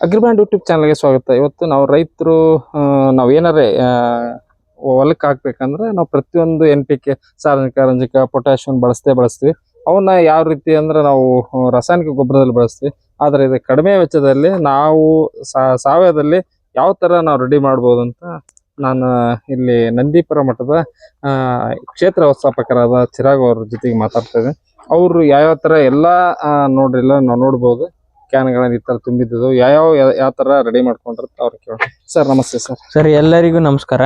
ಅಗ್ರಿಬ್ಯಾಂಡ್ YouTube ಚಾನಲ್ಗೆ ಸ್ವಾಗತ. ಇವತ್ತು ನಾವು ರೈತರು ನಾವು ಏನಾರೇ ಹೊಲಕ್ಕೆ ಹಾಕ್ಬೇಕಂದ್ರೆ ನಾವು ಪ್ರತಿಯೊಂದು ಎನ್ ಪಿ ಕೆ ಸಾರ್ವಜನಿಕ ರಂಜಕ, ಪೊಟ್ಯಾಷಿಯಂ ಬಳಸ್ತೇ ಬಳಸ್ತೀವಿ. ಅವನ್ನ ಯಾವ ರೀತಿ ಅಂದ್ರೆ ನಾವು ರಾಸಾಯನಿಕ ಗೊಬ್ಬರದಲ್ಲಿ ಬಳಸ್ತೀವಿ. ಆದರೆ ಇದು ಕಡಿಮೆ ವೆಚ್ಚದಲ್ಲಿ ನಾವು ಸಾವಯವದಲ್ಲಿ ಯಾವ ಥರ ನಾವು ರೆಡಿ ಮಾಡ್ಬೋದು ಅಂತ ನಾನು ಇಲ್ಲಿ ನಂದೀಪುರ ಮಠದ ಕ್ಷೇತ್ರ ವ್ಯವಸ್ಥಾಪಕರಾದ ಚಿರಾಗ್ ಅವ್ರ ಜೊತೆಗೆ ಮಾತಾಡ್ತಾ ಇದ್ದೀನಿ. ಅವರು ಯಾವ್ಯಾವ ಥರ ಎಲ್ಲ ನೋಡ್ರಿಲ್ಲ, ನಾವು ನೋಡ್ಬೋದು. ಕ್ಯಾನ್ಗಳನ್ನ ಈ ತರ ತುಂಬಿದ್ದು ಯಾವ ಯಾವ ತರ ರೆಡಿ ಮಾಡ್ಕೊಂಡಿರುತ್ತೆ ಅವ್ರು ಕೇಳಿ ಸರ್ ನಮಸ್ತೆ ಸರ್. ಸರ್ ಎಲ್ಲರಿಗೂ ನಮಸ್ಕಾರ.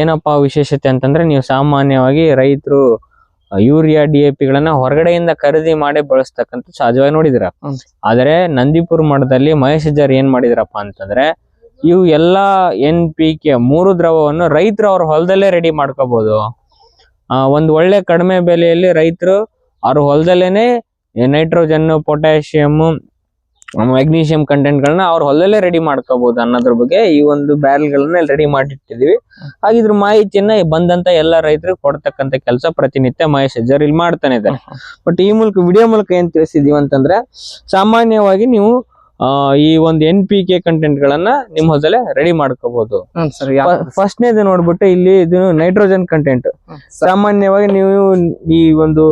ಏನಪ್ಪಾ ವಿಶೇಷತೆ ಅಂತಂದ್ರೆ ನೀವು ಸಾಮಾನ್ಯವಾಗಿ ರೈತರು ಯೂರಿಯಾ ಡಿ ಎ ಗಳನ್ನ ಹೊರಗಡೆಯಿಂದ ಖರೀದಿ ಮಾಡಿ ಬಳಸ್ತಕ್ಕಂಥ ಸಹಜವಾಗಿ ನೋಡಿದಿರ ಆದರೆ ನಂದಿಪುರ ಮಠದಲ್ಲಿ ಮಹೇಶ್ ಅಜ್ಜರ್ ಏನ್ ಮಾಡಿದ್ರಪ್ಪ ಅಂತಂದ್ರೆ ಇವು ಎಲ್ಲಾ ಎನ್ ಪಿ ಕೆ ಮೂರು ದ್ರವವನ್ನು ರೈತರು ಅವ್ರ ಹೊಲದಲ್ಲೇ ರೆಡಿ ಮಾಡ್ಕೋಬಹುದು ಆ ಒಂದ್ ಒಳ್ಳೆ ಕಡಿಮೆ ಬೆಲೆಯಲ್ಲಿ ರೈತರು ಅವ್ರ ಹೊಲದಲ್ಲೇನೆ ನೈಟ್ರೋಜನ್ ಪೊಟ್ಯಾಷಿಯಂ ಮ್ಯಾಗ್ನೀಷಿಯಂ ಕಂಟೆಂಟ್ ಗಳನ್ನ ಅವ್ರ ಹೊಲದಲ್ಲೇ ರೆಡಿ ಮಾಡ್ಕೋಬಹುದು ಅನ್ನೋದ್ರ ಬಗ್ಗೆ ಈ ಒಂದು ಬ್ಯಾರಲ್ ಗಳನ್ನ ರೆಡಿ ಮಾಡಿಟ್ಟಿದೀವಿ ಹಾಗೆ ಇದ್ರ ಮಾಹಿತಿಯನ್ನ ಬಂದಂತ ಎಲ್ಲಾ ರೈತರಿಗೆ ಕೊಡ್ತಕ್ಕಂತ ಕೆಲಸ ಪ್ರತಿನಿತ್ಯ ಮಹೇಶ್ ಅಜ್ಜರ್ ಇಲ್ಲಿ ಮಾಡ್ತಾನೆ ಇದ್ದಾರೆ ಬಟ್ ಈ ಮೂಲಕ ವಿಡಿಯೋ ಮೂಲಕ ಏನ್ ತಿಳಿಸಿದೀವಿ ಅಂತಂದ್ರೆ ಸಾಮಾನ್ಯವಾಗಿ ನೀವು ಈ ಒಂದು ಎನ್ ಪಿ ಕೆ ಕಂಟೆಂಟ್ ಗಳನ್ನ ನಿಮ್ ಹೊಸಲೆ ರೆಡಿ ಮಾಡ್ಕೋಬಹುದು ಫಸ್ಟ್ ಫಸ್ಟ್ನೇದು ನೋಡ್ಬಿಟ್ಟು ಇಲ್ಲಿ ಇದು ನೈಟ್ರೋಜನ್ ಕಂಟೆಂಟ್ ಸಾಮಾನ್ಯವಾಗಿ ನೀವು ಈ ಒಂದು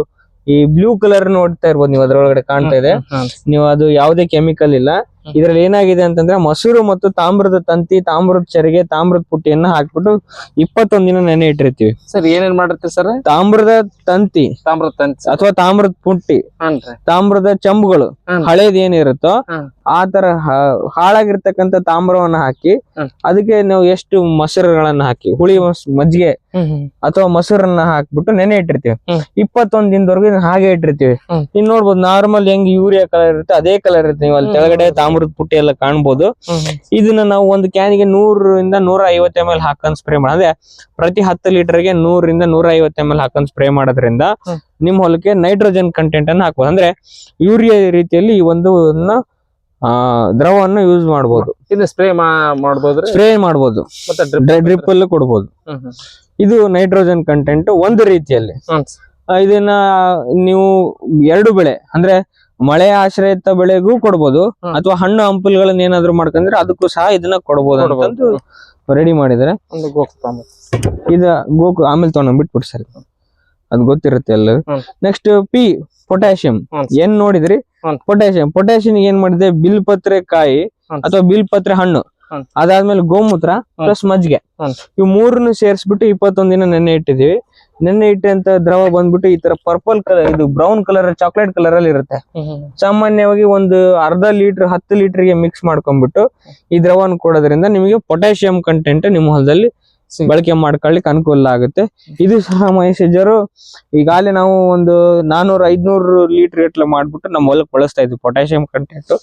ಈ ಬ್ಲೂ ಕಲರ್ ನೋಡ್ತಾ ಇರ್ಬೋದು ನೀವು ಅದರೊಳಗಡೆ ಕಾಣ್ತಾ ಇದೆ. ನೀವು ಅದು ಯಾವುದೇ ಕೆಮಿಕಲ್ ಇಲ್ಲ. ಇದ್ರಲ್ಲಿ ಏನಾಗಿದೆ ಅಂತಂದ್ರೆ ಮೊಸರು ಮತ್ತು ತಾಮ್ರದ ತಂತಿ ತಾಮ್ರದ ಚರಿಗೆ ತಾಮ್ರದ ಪುಟ್ಟಿಯನ್ನ ಹಾಕ್ಬಿಟ್ಟು ಇಪ್ಪತ್ತೊಂದ್ ದಿನ ನೆನೆ ಇಟ್ಟಿರ್ತೀವಿ. ಸರ್ ಏನೇನ್ ಮಾಡಿರ್ತೀವಿ ಸರ್? ತಾಮ್ರದ ತಂತಿ ತಾಮ್ರದ ತಂತಿ. ಅಥವಾ ತಾಮ್ರದ ಪುಟ್ಟಿ ತಾಮ್ರದ ಚಂಬುಗಳು. ಹಳೇದ್ ಏನಿರುತ್ತೋ ಆ ತರ ಹಾಳಾಗಿರ್ತಕ್ಕಂಥ ತಾಮ್ರವನ್ನ ಹಾಕಿ ಅದಕ್ಕೆ ನಾವು ಎಷ್ಟು ಮೊಸರುಗಳನ್ನ ಹಾಕಿ ಹುಳಿ ಮಜ್ಜಿಗೆ ಅಥವಾ ಮೊಸರನ್ನ ಹಾಕ್ಬಿಟ್ಟು ನೆನೆ ಇಟ್ಟಿರ್ತೀವಿ. ಇಪ್ಪತ್ತೊಂದ್ ದಿನದವರೆಗೂ ಇದನ್ನ ಹಾಗೆ ಇಟ್ಟಿರ್ತೀವಿ. ಇನ್ ನೋಡ್ಬೋದು ನಾರ್ಮಲ್ ಹೆಂಗ್ ಯೂರಿಯಾ ಕಲರ್ ಇರುತ್ತೆ ಅದೇ ಕಲರ್ ಇರುತ್ತೆ. ನೀವು ಅಲ್ಲಿ. ಕೆಳಗಡೆ ತಾಮ್ರದ ಪುಟ್ಟಿ ಎಲ್ಲ ಕಾಣ್ಬೋದು. ಇದನ್ನ ನಾವು ಒಂದು ಕ್ಯಾನಿಗೆ ನೂರರಿಂದ ನೂರ ಐವತ್ತು ಎಂ ಎಲ್ ಹಾಕೊಂಡ್ ಸ್ಪ್ರೇ ಮಾಡಿ ಅಂದ್ರೆ ಪ್ರತಿ ಹತ್ತು ಲೀಟರ್ಗೆ ನೂರರಿಂದ ನೂರ ಐವತ್ತು ಎಂ ಎಲ್ ಹಾಕೊಂಡ್ ಸ್ಪ್ರೇ ಮಾಡೋದ್ರಿಂದ. ನಿಮ್ ಹೊಲಕ್ಕೆ ನೈಟ್ರೋಜನ್ ಕಂಟೆಂಟ್ ಅನ್ನ ಹಾಕ್ಬೋದು. ಅಂದ್ರೆ ಯೂರಿಯಾ ರೀತಿಯಲ್ಲಿ ಈ ಒಂದು ಆ, ದ್ರವವನ್ನು ಯೂಸ್ ಮಾಡಬಹುದು ಸ್ಪ್ರೇ ಮಾಡಬಹುದು ಸ್ಪ್ರೇ ಮಾಡಬಹುದು ಮತ್ತೆ ಡ್ರಿಪ್ ಅಲ್ಲೂ ಕೊಡ್ಬೋದು. ಇದು ನೈಟ್ರೋಜನ್ ಕಂಟೆಂಟ್ ಒಂದು ರೀತಿಯಲ್ಲಿ. ಇದನ್ನ ನೀವು ಎರಡು ಬೆಳೆ ಅಂದ್ರೆ ಮಳೆ ಆಶ್ರಯಿತ ಬೆಳೆಗೂ ಕೊಡ್ಬೋದು ಅಥವಾ ಹಣ್ಣು ಹಂಪಲ್ಗಳನ್ನ ಏನಾದ್ರು ಮಾಡ್ಕಂದ್ರೆ ಅದಕ್ಕೂ ಸಹ ಇದನ್ನ ಕೊಡಬಹುದು ಕೊಡ್ಬೋದು. ರೆಡಿ ಮಾಡಿದ್ರೆ ಇದ ಗೋಕು ಆಮೇಲೆ ತಗೊಂಡ್ ಬಿಟ್ಬಿಟ್ಟು ಸರಿ. ಅದ್ ಗೊತ್ತಿರುತ್ತೆ ಎಲ್ಲ ಹ್ಮ್. ನೆಕ್ಸ್ಟ್ ಪಿ ಪೊಟ್ಯಾಷಿಯಂ ಏನ್ ನೋಡಿದ್ರಿ? ಪೊಟ್ಯಾಶಿಯಂ ಪೊಟ್ಯಾಷಿಯಂ ಪೊಟ್ಯಾಷಿಯಂ ಏನ್ ಮಾಡಿದೆ? ಬಿಲ್ಪತ್ರೆ ಕಾಯಿ ಅಥವಾ ಬಿಲ್ ಪತ್ರೆ ಹಣ್ಣು. ಅದಾದ್ಮೇಲೆ ಗೋಮೂತ್ರ. ಪ್ಲಸ್ ಮಜ್ಜಿಗೆ. ಇವು ಮೂರನ್ನು ಸೇರಿಸ್ಬಿಟ್ಟು ಇಪ್ಪತ್ತೊಂದ್ ದಿನ ನೆನ್ನೆ ಇಟ್ಟಿದೀವಿ ನೆನ್ನೆ ಇಟ್ಟಂತ ದ್ರವ ಬಂದ್ಬಿಟ್ಟು ಈ ತರ ಪರ್ಪಲ್ ಕಲರ್ ಇದು ಬ್ರೌನ್ ಕಲರ್ ಚಾಕ್ಲೇಟ್ ಕಲರ್ ಅಲ್ಲಿ ಇರುತ್ತೆ. ಸಾಮಾನ್ಯವಾಗಿ ಒಂದು ಅರ್ಧ ಲೀಟರ್ ಹತ್ತು ಲೀಟರ್ಗೆ ಮಿಕ್ಸ್ ಮಾಡ್ಕೊಂಡ್ಬಿಟ್ಟು ಈ ದ್ರವವನ್ನು ಕೊಡೋದ್ರಿಂದ ನಿಮಗೆ ಪೊಟ್ಯಾಷಿಯಂ ಕಂಟೆಂಟ್ ನಿಮ್ಮ ಹೊಲದಲ್ಲಿ ಬಳಕೆ ಮಾಡ್ಕೊಳ್ಳಿಕ್ ಅನುಕೂಲ ಆಗುತ್ತೆ. ಇದು ಸಹ ಮೈಸೇಜರು ಈಗಾಗಲೇ ನಾವು ಒಂದು ನಾನೂರ ಐದ್ನೂರು ಲೀಟರ್ ಗಟ್ಲೆ ಮಾಡ್ಬಿಟ್ಟು ನಮ್ಮ ಹೊಲಕ್ಕೆ ಬಳಸ್ತಾ ಇದ್ವಿ ಪೊಟ್ಯಾಷಿಯಂ ಕಂಟೆಂಟ್.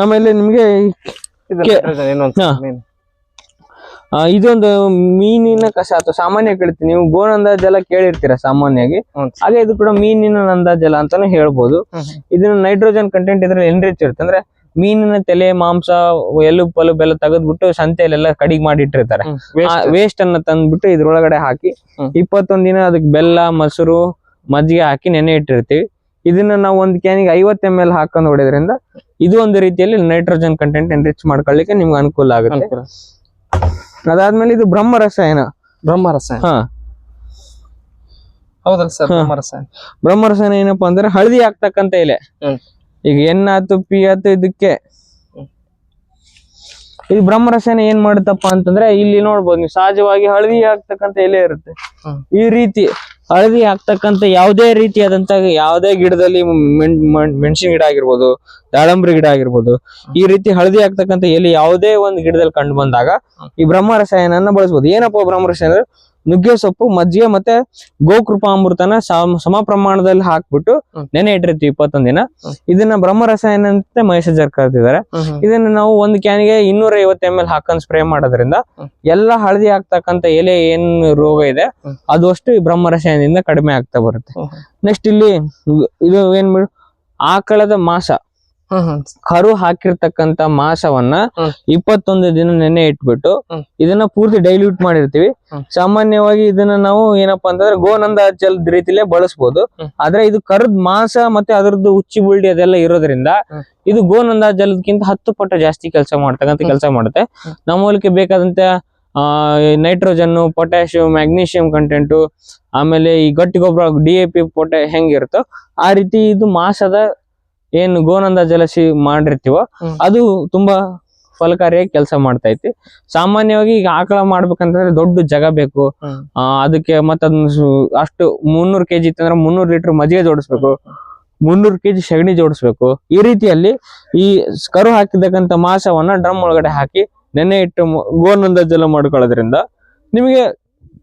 ಆಮೇಲೆ ನಿಮಗೆ ಇದೊಂದು ಮೀನಿನ ಕಸ ಅಥವಾ ಸಾಮಾನ್ಯ ಕೇಳ್ತೀನಿ. ನೀವು ಗೋನಂದ ಜಲ ಕೇಳಿರ್ತೀರ ಸಾಮಾನ್ಯವಾಗಿ? ಹಾಗೆ ಇದು ಕೂಡ ಮೀನಿನ ನಂದಾಜಲ ಅಂತಾನೆ ಹೇಳ್ಬೋದು. ಇದನ್ನ ನೈಟ್ರೋಜನ್ ಕಂಟೆಂಟ್ ಇದ್ರಲ್ಲಿ ಎನ್ರಿಚ್ ಇರುತ್ತೆ? ಅಂದ್ರೆ ಮೀನಿನ ತಲೆ ಮಾಂಸ ಎಲು ಪಲುಬ್ ಎಲ್ಲ ತೆಗೆದ್ಬಿಟ್ಟು ಸಂತೆಯಲ್ಲೆಲ್ಲ ಕಡಿಗೆ ಮಾಡಿಟ್ಟಿರ್ತಾರೆ. ವೇಸ್ಟ್ ಅನ್ನ ತಂದ್ಬಿಟ್ಟು ಇದ್ರೊಳಗಡೆ ಹಾಕಿ. ಇಪ್ಪತ್ತೊಂದ್ ದಿನ ಅದಕ್ಕೆ ಬೆಲ್ಲ ಮೊಸರು ಮಜ್ಜಿಗೆ ಹಾಕಿ ನೆನೆ ಇಟ್ಟಿರ್ತೀವಿ. ಇದನ್ನ ನಾವು ಒಂದು ಕ್ಯಾನಿಗೆ ಐವತ್ತು ಎಂ ಎಲ್ ಹಾಕೊಂಡು ಹೊಡೆಯೋದ್ರಿಂದ ಇದು ಒಂದು ರೀತಿಯಲ್ಲಿ ನೈಟ್ರೋಜನ್ ಕಂಟೆಂಟ್ ಎನ್ರಿಚ್ ಮಾಡ್ಕೊಳ್ಳಿಕ್ಕೆ ನಿಮ್ಗೆ ಅನುಕೂಲ ಆಗುತ್ತೆ. ಅದಾದ್ಮೇಲೆ ಇದು ಬ್ರಹ್ಮ ರಸಾಯನ. ಬ್ರಹ್ಮರಸ ಹಾ. ಹೌದಲ್ಲ ಸರ್ ಬ್ರಹ್ಮ ಬ್ರಹ್ಮರಸಾಯನ ಬ್ರಹ್ಮ ರಸಾಯನ ಏನಪ್ಪಾ ಅಂದ್ರೆ ಹಳದಿ ಆಗ್ತಕ್ಕಂತ ಎಲೆ. ಈಗ ಎನ್ ಆತು ಪಿ ಆತು ಇದಕ್ಕೆ. ಈ ಇದು ಬ್ರಹ್ಮ ರಸಾಯನ ಏನ್ ಮಾಡುತ್ತಪ್ಪ ಅಂತಂದ್ರೆ ಇಲ್ಲಿ ನೋಡ್ಬೋದು ನೀವು ಸಹಜವಾಗಿ ಹಳದಿ ಆಗ್ತಕ್ಕಂತ ಎಲೆ ಇರುತ್ತೆ. ಈ ರೀತಿ ಹಳದಿ ಆಗ್ತಕ್ಕಂತ ಯಾವುದೇ ರೀತಿಯಾದಂತ ಯಾವುದೇ ಗಿಡದಲ್ಲಿ ಮೆಣ್, ಮೆಣ್- ಮೆಣಸಿನ ಗಿಡ ಆಗಿರ್ಬೋದು, ದಾಳಂಬ್ರಿ ಗಿಡ ಆಗಿರ್ಬೋದು, ಈ ರೀತಿ ಹಳದಿ ಆಗ್ತಕ್ಕಂತ ಎಲ್ಲಿ ಯಾವುದೇ ಒಂದು ಗಿಡದಲ್ಲಿ ಕಂಡು ಬಂದಾಗ ಈ ಬ್ರಹ್ಮ ರಸಾಯನನ್ನ ಬಳಸ್ಬೋದು. ಏನಪ್ಪ ಬ್ರಹ್ಮ ರಸಾಯನ ಅಂದ್ರೆ ನುಗ್ಗೆ ಸೊಪ್ಪು ಮಜ್ಜಿಗೆ ಮತ್ತೆ ಗೋಕೃಪಾಮೃತನ ಸಮ ಸಮ ಪ್ರಮಾಣದಲ್ಲಿ ಹಾಕ್ಬಿಟ್ಟು ನೆನೆ ಇಟ್ಟಿರ್ತೀವಿ ಇಪ್ಪತ್ತೊಂದ್ ದಿನ. ಇದನ್ನ ಬ್ರಹ್ಮ ರಸಾಯನ ಅಂತ ಮಹೇಶಜರ್ ಕರ್ತಿದ್ದಾರೆ ಇದನ್ನ ನಾವು ಒಂದು ಕ್ಯಾನ್ಗೆ ಇನ್ನೂರ ಐವತ್ತು ಎಂ ಎಲ್ ಹಾಕೊಂಡ್ ಸ್ಪ್ರೇ ಮಾಡೋದ್ರಿಂದ ಎಲ್ಲಾ ಹಳದಿ ಆಗ್ತಕ್ಕಂತ ಎಲೆ ಏನ್ ರೋಗ ಇದೆ. ಅದು ಅಷ್ಟು ಈ ಬ್ರಹ್ಮ ರಸಾಯನದಿಂದ ಕಡಿಮೆ ಆಗ್ತಾ ಬರುತ್ತೆ. ನೆಕ್ಸ್ಟ್ ಇಲ್ಲಿ ಇದು ಏನ್ ಆಕಳದ ಮಾಸ. ಕರು ಹಾಕಿರ್ತಕ್ಕಂತ ಮಾಸವನ್ನ. ಇಪ್ಪತ್ತೊಂದು ದಿನ ನೆನೆ ಇಟ್ಬಿಟ್ಟು ಇದನ್ನ ಪೂರ್ತಿ ಡೈಲ್ಯೂಟ್ ಮಾಡಿರ್ತೀವಿ. ಸಾಮಾನ್ಯವಾಗಿ ಇದನ್ನ ನಾವು ಏನಪ್ಪಾ ಅಂತಂದ್ರೆ ಗೋನಂದ ಜಲದ ರೀತಿಲೇ ಬಳಸಬಹುದು ಆದ್ರೆ ಇದು ಕರದ್ ಮಾಸ ಮತ್ತೆ ಅದರದ್ದು ಉಚ್ಚಿ ಬುಳ್ಳಿ ಅದೆಲ್ಲ ಇರೋದ್ರಿಂದ ಇದು ಗೋನಂದ ಜಲದಕ್ಕಿಂತ ಹತ್ತು ಪಟ್ಟು ಜಾಸ್ತಿ ಕೆಲಸ ಮಾಡ್ತಕ್ಕಂತ ಕೆಲಸ ಮಾಡುತ್ತೆ. ನಮ್ಮ ಮೂಲಕ ಬೇಕಾದಂತ ಆ ನೈಟ್ರೋಜನ್ ಪೊಟ್ಯಾಷಿಯಂ ಮ್ಯಾಗ್ನೀಷಿಯಂ ಕಂಟೆಂಟು ಆಮೇಲೆ ಈ ಗಟ್ಟಿ ಗೊಬ್ಬರ ಡಿ ಎ ಪಿ ಪೊಟ್ಯಾ ಹೆಂಗಿರುತ್ತೋ ಆ ರೀತಿ ಇದು ಮಾಸದ ಏನು ಗೋನಂದ ಜಲಸಿ ಮಾಡಿರ್ತೀವೋ ಅದು ತುಂಬಾ ಫಲಕಾರಿಯಾಗಿ ಕೆಲಸ ಮಾಡ್ತಾ ಐತಿ. ಸಾಮಾನ್ಯವಾಗಿ ಈಗ ಆಕಳ ಮಾಡ್ಬೇಕಂತಂದ್ರೆ ದೊಡ್ಡ ಜಾಗ ಬೇಕು. ಆ, ಅದಕ್ಕೆ ಮತ್ತ ಅದನ್ನ ಅಷ್ಟು ಮುನ್ನೂರು ಕೆಜಿ ಇತ್ತಂದ್ರೆ ಮುನ್ನೂರು ಲೀಟರ್ ಮಜ್ಜಿಗೆ ಜೋಡಿಸ್ಬೇಕು. ಮುನ್ನೂರು ಕೆಜಿ ಸಗಣಿ ಜೋಡಿಸ್ಬೇಕು. ಈ ರೀತಿಯಲ್ಲಿ ಈ ಕರು ಹಾಕಿದಕ್ಕಂತ ಮಾಸವನ್ನ ಡ್ರಮ್ ಒಳಗಡೆ ಹಾಕಿ ನೆನೆ ಇಟ್ಟು ಗೋನಂದ ಜಲ ಮಾಡ್ಕೊಳ್ಳೋದ್ರಿಂದ ನಿಮಗೆ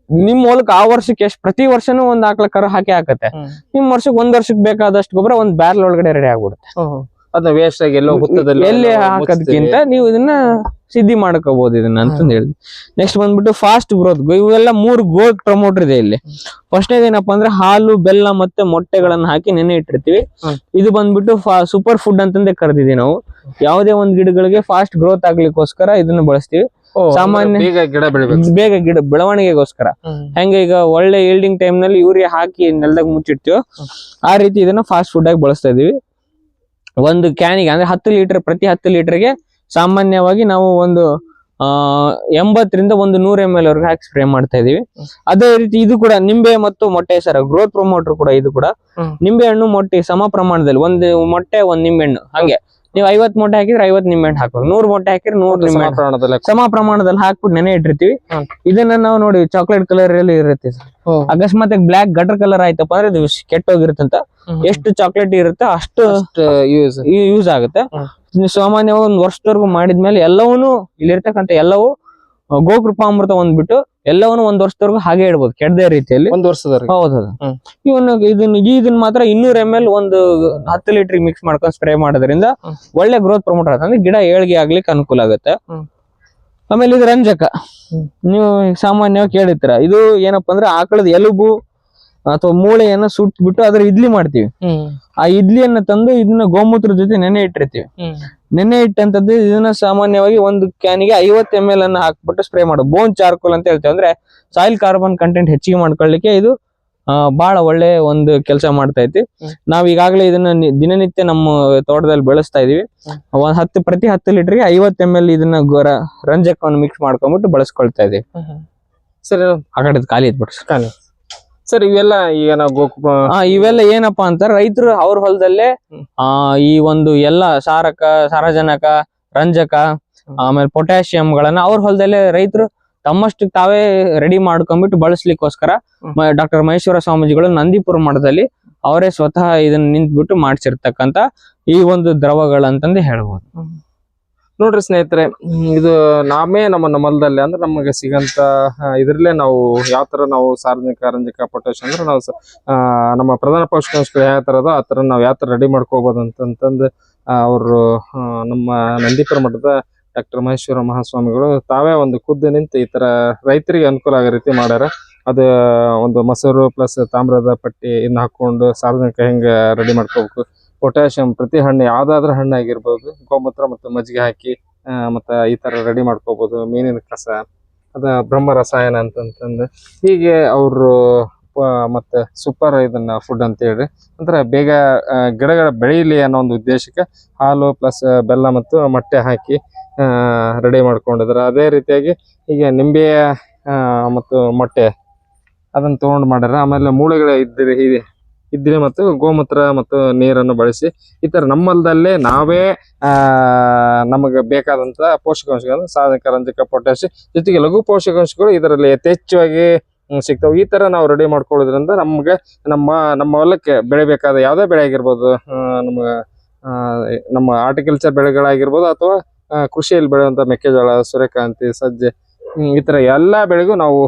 ನಿಮ್ ಮೂಲಕ ಆ ವರ್ಷಕ್ಕೆ ಎಷ್ಟು ಪ್ರತಿ ವರ್ಷನೂ ಒಂದ್ ಆಕಳ ಕರು ಹಾಕಿ ಹಾಕತ್ತೆ. ನಿಮ್ ವರ್ಷಕ್ಕೆ ಒಂದ್ ವರ್ಷಕ್ಕೆ ಬೇಕಾದಷ್ಟು ಗೊಬ್ಬರ ಒಂದ್ ಬ್ಯಾರಲ್ ಒಳಗಡೆ ರೆಡಿ ಆಗ್ಬಿಡುತ್ತೆ. ಅದನ್ನ ವೇಸ್ಟ್ ಆಗಿ ಎಲ್ಲೋ ಹುತ್ತದಲ್ಲಿ ಎಲ್ಲಿ ಹಾಕೋದಕ್ಕಿಂತ ನೀವು ಇದನ್ನ ಸಿದ್ಧಿ ಮಾಡ್ಕೋಬಹುದು ಇದನ್ನ ಅಂತಂದು ಹೇಳಿದ್ವಿ ನೆಕ್ಸ್ಟ್ ಬಂದ್ಬಿಟ್ಟು ಫಾಸ್ಟ್ ಗ್ರೋತ್ ಇವೆಲ್ಲ ಮೂರು ಗ್ರೋತ್ ಪ್ರಮೋಟರ್ ಇದೆ ಇಲ್ಲಿ. ಫಸ್ಟ್ನೇದು ಏನಪ್ಪಾ ಅಂದ್ರೆ ಹಾಲು ಬೆಲ್ಲ ಮತ್ತೆ ಮೊಟ್ಟೆಗಳನ್ನ ಹಾಕಿ ನೆನೆ ಇಟ್ಟಿರ್ತೀವಿ. ಇದು ಬಂದ್ಬಿಟ್ಟು ಸೂಪರ್ ಫುಡ್ ಅಂತಂದೇ ಕರೆದಿದ್ದೀವಿ ನಾವು. ಯಾವುದೇ ಒಂದ್ ಗಿಡಗಳಿಗೆ ಫಾಸ್ಟ್ ಗ್ರೋತ್ ಆಗ್ಲಿಕ್ಕೋಸ್ಕರ ಇದನ್ನ ಬಳಸ್ತೀವಿ. ಸಾಮಾನ್ಯ- ಬೇಗ ಗಿಡ ಬೆಳಿಬೇಕು. ಬೇಗ ಗಿಡ ಬೆಳವಣಿಗೆಗೋಸ್ಕರ. ಹೆಂಗ ಈಗ ಒಳ್ಳೆ ಈಲ್ಡಿಂಗ್ ಟೈಮ್ನಲ್ಲಿ ಯೂರಿಯಾ ಹಾಕಿ ನೆಲದಾಗ ಮುಚ್ಚಿಡ್ತೀವೋ ಆ ರೀತಿ ಇದನ್ನ ಫಾಸ್ಟ್ ಫುಡ್ ಆಗಿ ಬಳಸ್ತಾ ಇದೀವಿ. ಒಂದು ಕ್ಯಾನಿಗೆ ಅಂದ್ರೆ ಹತ್ತು ಲೀಟರ್ ಪ್ರತಿ ಹತ್ತು ಲೀಟರ್ಗೆ ಸಾಮಾನ್ಯವಾಗಿ ನಾವು ಒಂದು ಆ ಎಂಬತ್ತರಿಂದ ಒಂದು ನೂರ ಎಂ ಎಲ್ ವರೆಗೆ ಹಾಕಿ ಸ್ಪ್ರೇ ಮಾಡ್ತಾ ಇದೀವಿ ಅದೇ ರೀತಿ ಇದು ಕೂಡ ನಿಂಬೆ ಮತ್ತು ಮೊಟ್ಟೆ ಸರ ಗ್ರೋತ್ ಪ್ರಮೋಟರ್ ಕೂಡ ಇದು ಕೂಡ. ನಿಂಬೆ ಹಣ್ಣು ಮೊಟ್ಟೆ ಸಮ ಪ್ರಮಾಣದಲ್ಲಿ ಒಂದು ಮೊಟ್ಟೆ ಒಂದ್ ನಿಂಬೆ ಹಣ್ಣು ಹಾಗೆ ನೀವು ಐವತ್ ಮೂಟೆ ಹಾಕಿದ್ರೆ ಐವತ್ ನಿಂಬೆ ಹಾಕೋದು ಹಾಕ್ಬೇಕು ನೂರ್ ಮೂಟೆ ಹಾಕಿದ್ರೆ ನೂರ್ ನಿಂಬೆ ಸಮ ಪ್ರಮಾಣದಲ್ಲಿ ಹಾಕ್ಬಿಟ್ಟು ನೆನೆ ಇಟ್ಟಿರ್ತೀವಿ. ಇದನ್ನ ನಾವು ನೋಡಿ ಚಾಕ್ಲೇಟ್ ಕಲರ್ ಅಲ್ಲಿ ಇರುತ್ತೆ. ಅಕಸ್ಮಾತ್ ಬ್ಲಾಕ್ ಗಟರ್ ಕಲರ್ ಆಯ್ತಪ್ಪ ಅಂದ್ರೆ ಇದು ಕೆಟ್ಟೋಗಿರುತ್ತಂತ. ಹೋಗಿರುತ್ತಂತ ಎಷ್ಟು ಚಾಕ್ಲೇಟ್ ಇರುತ್ತೆ ಅಷ್ಟು ಯೂಸ್ ಯೂಸ್ ಆಗುತ್ತೆ. ಸಾಮಾನ್ಯವಾಗಿ ಒಂದ್ ವರ್ಷದವರೆಗೂ ಮಾಡಿದ್ಮೇಲೆ ಎಲ್ಲವನ್ನೂ ಇಲ್ಲಿರ್ತಕ್ಕಂಥ ಎಲ್ಲವೂ ಗೋಕೃಪಾಮೃತ ಒಂದ್ಬಿಟ್ಟು ಎಲ್ಲವನ್ನೂ ಒಂದ್ ವರ್ಷದವರೆಗೂ ಹಾಗೆ ಇಡ್ಬೋದು ಕೆಡದೆ ರೀತಿಯಲ್ಲಿ. ಒಂದ್ ವರ್ಷದ ಹೌದೌದು. ಇವನ್ ಇದನ್ನ ಇದನ್ನ ಮಾತ್ರ ಇನ್ನೂರ ಎಂ ಎಲ್ ಒಂದು ಹತ್ತು ಲೀಟರ್ ಮಿಕ್ಸ್ ಮಾಡ್ಕೊಂಡು ಸ್ಪ್ರೇ ಮಾಡೋದ್ರಿಂದ ಒಳ್ಳೆ ಗ್ರೋತ್ ಪ್ರಮೋಟ್ ಆಗುತ್ತೆ ಅಂದ್ರೆ ಗಿಡ ಏಳ್ಗೆ ಆಗ್ಲಿಕ್ಕೆ ಅನುಕೂಲ ಆಗುತ್ತೆ. ಆಮೇಲೆ ಇದು ರಂಜಕ. ನೀವು ಸಾಮಾನ್ಯವಾಗಿ ಕೇಳಿರ್ತೀರ. ಇದು ಏನಪ್ಪಾ ಅಂದ್ರೆ ಆಕಳದ ಎಲುಬು ಅಥವಾ ಮೂಳೆಯನ್ನ ಸುಟ್ಬಿಟ್ಟು ಅದ್ರ ಇಡ್ಲಿ ಮಾಡ್ತೀವಿ. ಆ ಇಡ್ಲಿಯನ್ನ ತಂದು ಇದನ್ನ ಗೋಮೂತ್ರ ಜೊತೆ ನೆನೆ ಇಟ್ಟಿರ್ತೀವಿ. ನೆನೆ ಇಟ್ಟಂತದ್ದು ಇದನ್ನ ಸಾಮಾನ್ಯವಾಗಿ ಒಂದು ಕ್ಯಾನಿಗೆ ಐವತ್ತು ಎಂ ಎಲ್ ಅನ್ನ ಹಾಕ್ಬಿಟ್ಟು ಸ್ಪ್ರೇ ಮಾಡೋದು. ಬೋನ್ ಚಾರ್ಕೋಲ್ ಅಂತ ಹೇಳ್ತೇವೆ. ಅಂದ್ರೆ ಸಾಯಿಲ್ ಕಾರ್ಬನ್ ಕಂಟೆಂಟ್ ಹೆಚ್ಚಿಗೆ ಮಾಡ್ಕೊಳ್ಳಿಕ್ಕೆ ಇದು ಆ, ಬಹಳ ಒಳ್ಳೆ ಒಂದು ಕೆಲಸ ಮಾಡ್ತಾ ಐತಿ. ನಾವ್ ಈಗಾಗಲೇ ಇದನ್ನ ದಿನನಿತ್ಯ ನಮ್ಮ ತೋಟದಲ್ಲಿ ಬೆಳೆಸ್ತಾ ಇದೀವಿ. ಒಂದ್ ಹತ್ತು ಪ್ರತಿ ಹತ್ತು ಲೀಟರ್ಗೆ ಐವತ್ತು ಎಂ ಎಲ್ ಇದನ್ನ ಗೊರ ರಂಜಕವನ್ನು ಮಿಕ್ಸ್ ಮಾಡ್ಕೊಂಡ್ಬಿಟ್ಟು ಬಳಸ್ಕೊಳ್ತಾ ಇದೀವಿ. ಸರಿ ಆ ಕಡೆ ಖಾಲಿ ಇದ್ಬಿಟ್ಟು ಸರ್ ಇವೆಲ್ಲ ಈಗ ನಾವು ಇವೆಲ್ಲ ಏನಪ್ಪಾ ಅಂತ ರೈತರು ಅವ್ರ ಹೊಲದಲ್ಲೇ ಆ ಈ ಒಂದು ಎಲ್ಲ ಸಾರಕ ಸಾರಜನಕ ರಂಜಕ ಆಮೇಲೆ ಪೊಟ್ಯಾಷಿಯಂ ಗಳನ್ನ ಅವ್ರ ಹೊಲದಲ್ಲೇ ರೈತರು ತಮ್ಮಷ್ಟಕ್ಕೆ ತಾವೇ ರೆಡಿ ಮಾಡ್ಕೊಂಡ್ಬಿಟ್ಟು ಬಳಸ್ಲಿಕ್ಕೋಸ್ಕರ ಡಾಕ್ಟರ್ ಮಹೇಶ್ವರ ಸ್ವಾಮೀಜಿಗಳು ನಂದಿಪುರ ಮಠದಲ್ಲಿ ಅವರೇ ಸ್ವತಃ ಇದನ್ನ ನಿಂತ್ಬಿಟ್ಟು ಮಾಡಿಸಿರ್ತಕ್ಕಂತ ಈ ಒಂದು ದ್ರವಗಳಂತಂದು ಹೇಳ್ಬೋದು. ನೋಡ್ರಿ ಸ್ನೇಹಿತರೆ ಇದು ನಾವೇ ನಮ್ಮ ಹೊಲದಲ್ಲಿ ಅಂದ್ರೆ ನಮಗೆ ಸಿಗಂತ ಇದರಲ್ಲೇ ನಾವು ಯಾವ ತರ ನಾವು ಸಾರ್ವಜನಿಕ ರಂಜಕ ಪೊಟ್ಯಾಶ್ ಅಂದ್ರೆ ನಾವು ನಮ್ಮ ಪ್ರಧಾನ ಪೋಷಕಾಂಶಗಳು ಯಾವ ತರ ಅದೋ ಆ ತರ ನಾವು ಯಾವ ತರ ರೆಡಿ ಮಾಡ್ಕೋಬಹುದು ಅಂತಂತಂದು ಅವರು ನಮ್ಮ ನಂದೀಪುರ ಮಠದ ಡಾಕ್ಟರ್ ಮಹೇಶ್ವರ ಮಹಾಸ್ವಾಮಿಗಳು ತಾವೇ ಒಂದು ಖುದ್ದು ನಿಂತು ಈ ತರ ರೈತರಿಗೆ ಅನುಕೂಲ ಆಗೋ ರೀತಿ ಮಾಡ್ಯಾರ. ಅದು ಒಂದು ಮೊಸರು ಪ್ಲಸ್ ತಾಮ್ರದ ಪಟ್ಟಿ ಇನ್ನ ಹಾಕೊಂಡು ಸಾರ್ವಜನಿಕ ಹೆಂಗ ರೆಡಿ ಮಾಡ್ಕೋಬೇಕು. ಪೊಟ್ಯಾಷಿಯಂ ಪ್ರತಿ ಹಣ್ಣು ಯಾವುದಾದ್ರೂ ಹಣ್ಣು ಆಗಿರ್ಬೋದು, ಗೋಮೂತ್ರ ಮತ್ತು ಮಜ್ಜಿಗೆ ಹಾಕಿ ಮತ್ತು ಈ ಥರ ರೆಡಿ ಮಾಡ್ಕೋಬಹುದು ಮೀನಿನ ಕಸ ಅದು ಬ್ರಹ್ಮ ರಸಾಯನ ಅಂತಂತಂದು. ಹೀಗೆ ಅವರು ಮತ್ತು ಸೂಪರ್ ಇದನ್ನ ಫುಡ್ ಅಂತ ಹೇಳಿ, ಅಂದ್ರೆ ಬೇಗ ಗಿಡಗಳ ಬೆಳೀಲಿ ಅನ್ನೋ ಒಂದು ಉದ್ದೇಶಕ್ಕೆ ಹಾಲು ಪ್ಲಸ್ ಬೆಲ್ಲ ಮತ್ತು ಮೊಟ್ಟೆ ಹಾಕಿ ರೆಡಿ ಮಾಡ್ಕೊಂಡಿದ್ದಾರೆ ಅದೇ ರೀತಿಯಾಗಿ ಈಗ ನಿಂಬೆಯ ಮತ್ತು ಮೊಟ್ಟೆ ಅದನ್ನ ತೊಗೊಂಡು ಮಾಡ್ಯಾರ. ಆಮೇಲೆ ಮೂಳೆಗಳ ಇದ್ದರೆ ಇದೆ ಇದ್ರೆ ಮತ್ತು ಗೋಮೂತ್ರ ಮತ್ತು ನೀರನ್ನು ಬಳಸಿ ಈ ನಮ್ಮ ನಮ್ಮಲ್ದಲ್ಲೇ ನಾವೇ ನಮಗೆ ಬೇಕಾದಂತ ಪೋಷಕಾಂಶಗಳನ್ನು ಸಾಧಕ, ರಂಜಕ ಪೊಟ್ಯಾಸಿ ಜೊತೆಗೆ ಲಘು ಪೋಷಕಾಂಶಗಳು ಇದರಲ್ಲಿ ಯಥೇಚ್ಛವಾಗಿ ಸಿಗ್ತಾವೆ. ಈ ತರ ನಾವು ರೆಡಿ ಮಾಡ್ಕೊಳ್ಳೋದ್ರಿಂದ ನಮಗೆ ನಮ್ಮ ನಮ್ಮ ಹೊಲಕ್ಕೆ ಬೆಳಿಬೇಕಾದ ಯಾವುದೇ ಬೆಳೆ ಆಗಿರ್ಬೋದು ನಮ್ಗ ನಮ್ಮ ಆರ್ಟಿಕಲ್ಚರ್ ಬೆಳೆಗಳಾಗಿರ್ಬೋದು ಅಥವಾ ಕೃಷಿಯಲ್ಲಿ ಬೆಳೆಯುವಂತ ಮೆಕ್ಕೆಜೋಳ, ಸೂರ್ಯಕಾಂತಿ, ಸಜ್ಜೆ ಈ ತರ ಎಲ್ಲಾ ಬೆಳೆಗೂ ನಾವು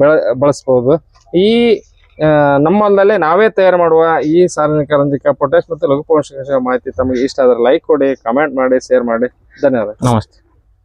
ಬೆಳೆ, ಬಳಸ್ಬೋದು. ಈ ನಮ್ಮ ನಾವೇ ತಯಾರು ಮಾಡುವ ಈ ಸಾರ್ವಜನಿಕ ರಂಜಕ ಪೊಟ್ಯಾಶ್ ಮತ್ತು ಲಘು ಪೋಷಕಾಂಶ ಮಾಹಿತಿ ತಮಗೆ ಇಷ್ಟ ಆದರೆ ಲೈಕ್ ಕೊಡಿ ಕಮೆಂಟ್ ಮಾಡಿ ಶೇರ್ ಮಾಡಿ. ಧನ್ಯವಾದ ನಮಸ್ತೆ.